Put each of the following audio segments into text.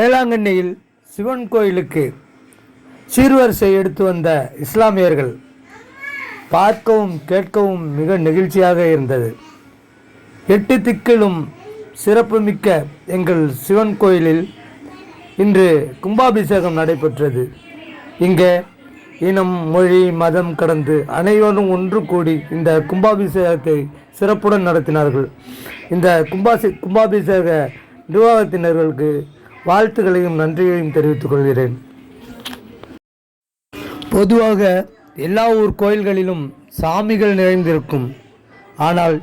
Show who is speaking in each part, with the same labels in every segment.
Speaker 1: வேளாங்கண்ணியில் சிவன் கோயிலுக்கு சீர்வரிசை எடுத்து வந்த இஸ்லாமியர்கள் பார்க்கவும் கேட்கவும் மிக நெகிழ்ச்சியாக இருந்தது. எட்டு திக்கிலும் சிறப்புமிக்க எங்கள் சிவன் கோயிலில் இன்று கும்பாபிஷேகம் நடைபெற்றது. இங்கே இனம் மொழி மதம் கடந்து அனைவரும் ஒன்று கூடி இந்த கும்பாபிஷேகத்தை சிறப்புடன் நடத்தினார்கள். இந்த கும்பாசி கும்பாபிஷேக நிர்வாகத்தினர்களுக்கு வாழ்த்துக்களையும் நன்றியையும் தெரிவித்துக் கொள்கிறேன். பொதுவாக எல்லா ஊர் கோயில்களிலும் சாமிகள் நிறைந்திருக்கும். ஆனால்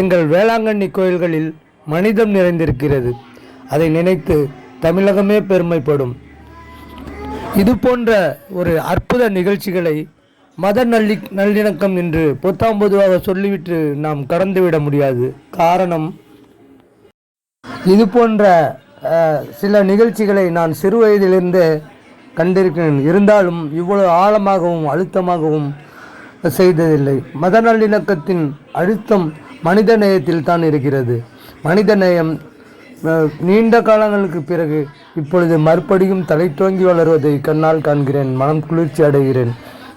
Speaker 1: எங்கள் வேளாங்கண்ணி கோயில்களில் மனிதம் நிறைந்திருக்கிறது. அதை நினைத்து தமிழகமே பெருமைப்படும். இது போன்ற ஒரு அற்புத நிகழ்ச்சிகளை மத நல்லி நல்லிணக்கம் என்று பொத்தாம் பொதுவாக சொல்லிவிட்டு நாம் கடந்துவிட முடியாது. காரணம் இது போன்ற சில நிகழ்ச்சிகளை நான் சிறு வயதிலிருந்து கண்டிருக்கிறேன். இருந்தாலும் இவ்வளவு ஆழமாகவும் அழுத்தமாகவும் செய்ததில்லை. மத நல்லிணக்கத்தின் அழுத்தம் மனித நேயத்தில் தான் இருக்கிறது. மனித நேயம் நீண்ட காலங்களுக்கு பிறகு இப்பொழுது மறுபடியும் தலை தோங்கி வளர்வதை கண்ணால் காண்கிறேன். மனம் குளிர்ச்சி அடைகிறேன்.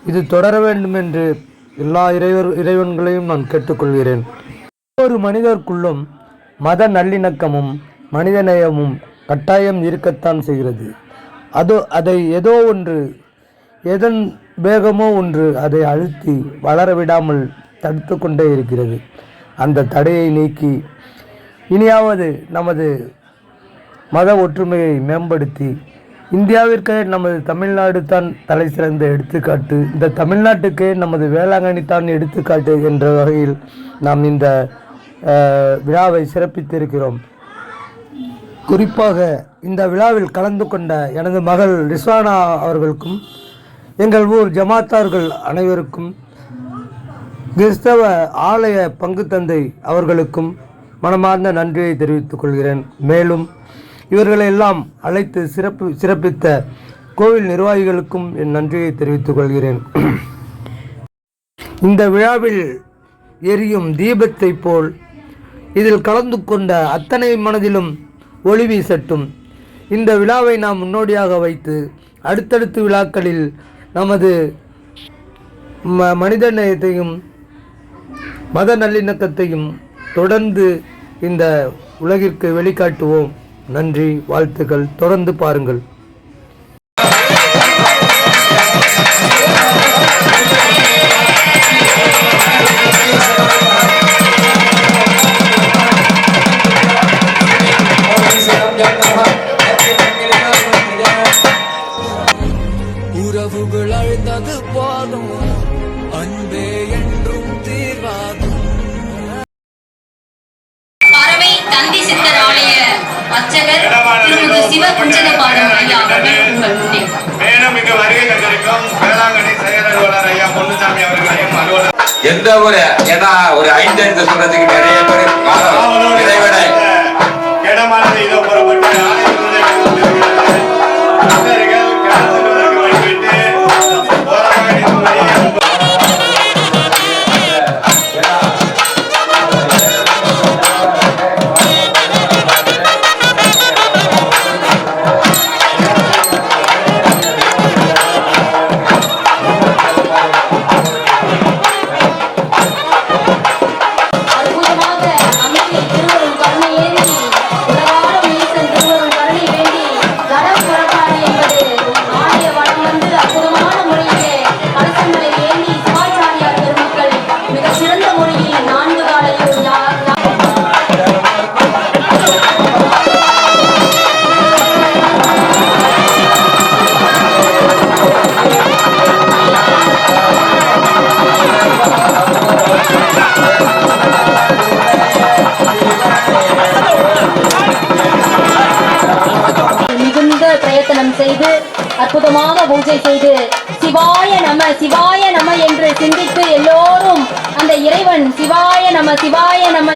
Speaker 1: இது தொடர வேண்டும் என்று எல்லா இறைவர் இறைவன்களையும் நான் கேட்டுக்கொள்கிறேன். ஒவ்வொரு மனிதருக்குள்ளும் மத நல்லிணக்கமும் மனிதநேயமும் கட்டாயம் இருக்கத்தான் செய்கிறது. அதோ அதை ஏதோ ஒன்று எதன் வேகமோ ஒன்று அதை அழுத்தி வளர விடாமல் தடுத்து கொண்டே இருக்கிறது. அந்த தடையை நீக்கி இனியாவது நமது மத ஒற்றுமையை மேம்படுத்தி இந்தியாவிற்கே நமது தமிழ்நாடு தான் தலை சிறந்த எடுத்துக்காட்டு. இந்த தமிழ்நாட்டுக்கே நமது வேளாங்கண்ணி தான் எடுத்துக்காட்டு என்ற வகையில் நாம் இந்த விழாவை சிறப்பித்திருக்கிறோம். குறிப்பாக இந்த விழாவில் கலந்து கொண்ட எனது மகள் ரிஸ்வானா அவர்களுக்கும் எங்கள் ஊர் ஜமாத்தார்கள் அனைவருக்கும் கிறிஸ்தவ ஆலய பங்கு தந்தை அவர்களுக்கும் மனமார்ந்த நன்றியை தெரிவித்துக் கொள்கிறேன். மேலும் இவர்களெல்லாம் அழைத்து சிறப்பு சிறப்பித்த கோவில் நிர்வாகிகளுக்கும் என் நன்றியை தெரிவித்துக் கொள்கிறேன். இந்த விழாவில் எரியும் தீபத்தைப் போல் இதில் கலந்து கொண்ட அத்தனை மனதிலும் ஒளி வீசட்டும். இந்த விழாவை நாம் முன்னோடியாக வைத்து அடுத்தடுத்த விழாக்களில் நமது ம மனித நேயத்தையும் மத நல்லிணக்கத்தையும் தொடர்ந்து இந்த உலகிற்கு வெளிக்காட்டுவோம். நன்றி வாழ்த்துக்கள். தொடர்ந்து பாருங்கள்.
Speaker 2: உறவுகள் அழுந்தது போதும். அன்பே என்றும் தீர்வாகும்.
Speaker 3: பறவை தந்தி சித்தர் ஆலய அர்ச்சகர் திருமதி சிவ ஐயா அவர்கள் உங்கள் முன்னே.
Speaker 4: மேலும் இங்கு வருகை தந்திருக்கும் வேளாங்கண்ணி செயல் அலுவலர் ஐயா பொன்னுசாமி அவர்களையும் அலுவலர்.
Speaker 5: எந்த ஒரு ஏன்னா ஒரு ஐந்து ஐந்து சொல்றதுக்கு நிறைய பேர் காலம் இறைவனை
Speaker 4: இடமானது இதோ
Speaker 3: பூஜை செய்து சிவாய நம சிவாய நம என்று சிந்தித்து எல்லோரும் அந்த இறைவன் சிவாய நம சிவாய நம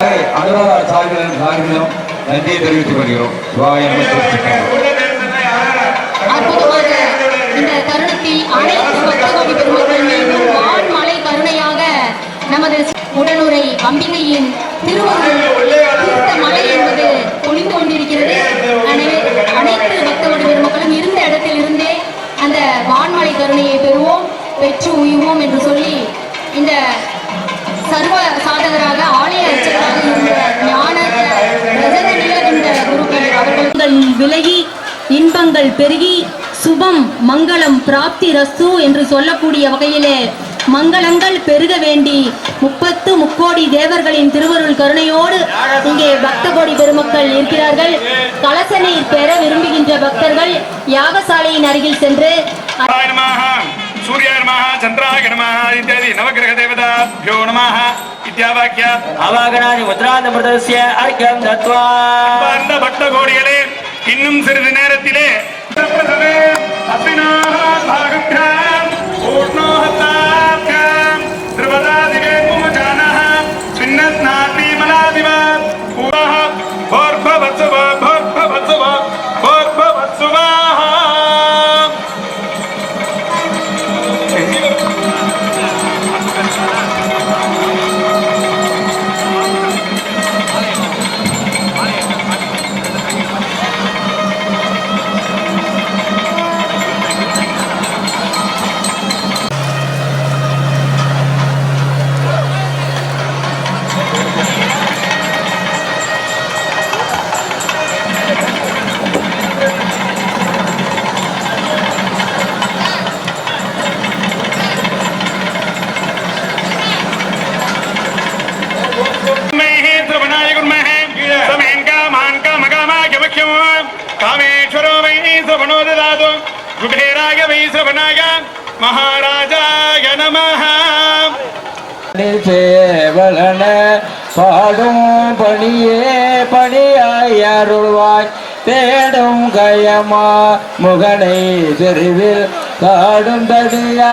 Speaker 5: நன்றியை தெரிவித்துக் கொள்கிறோம் சிவாய நம
Speaker 3: அற்புதமாக இந்த தருணத்தில் அனைத்து பக்தகோடி பெருமக்கள் வான்மலை கருணையாக நமது உடனுரை அம்பிகையின் திருவருள் திருமாலை கருணையை பெறுவோம் பெற்று உய்வோம் என்று சொல்லி இந்த சர்வ சாதகராக ஆலய அர்ச்சகராக விலகி இன்பங்கள் பெருகி சுபம் மங்களம் பிராப்தி ரஸ்து என்று சொல்லக்கூடிய வகையிலே மங்களங்கள் பெருக வேண்டி முப்பத்து முக்கோடி தேவர்களின் திருவருள் கருணையோடு இங்கே பக்த கோடி பெருமக்கள் இருக்கிறார்கள். கலசனை பெற விரும்புகின்ற பக்தர்கள் யாகசாலையின் அருகில் சென்று
Speaker 4: இத்தியாவாக்கிய
Speaker 6: அவாகனாதி முத்ராந்தமிருதஸ்ய அர்க்கம் தத்வா.
Speaker 4: அன்பார்ந்த பக்த கோடிகளே இன்னும் சிறிது நேரத்திலே. அஸ்வினாः वै श्रवणो ददातु कुबेराय वै श्रवणाय महाराजाय नमः
Speaker 6: சேவலன பாடும் பணியே பணியாய் அருள்வாய் தேடும் கயமா முகனை தெருவில் காடும் தடியா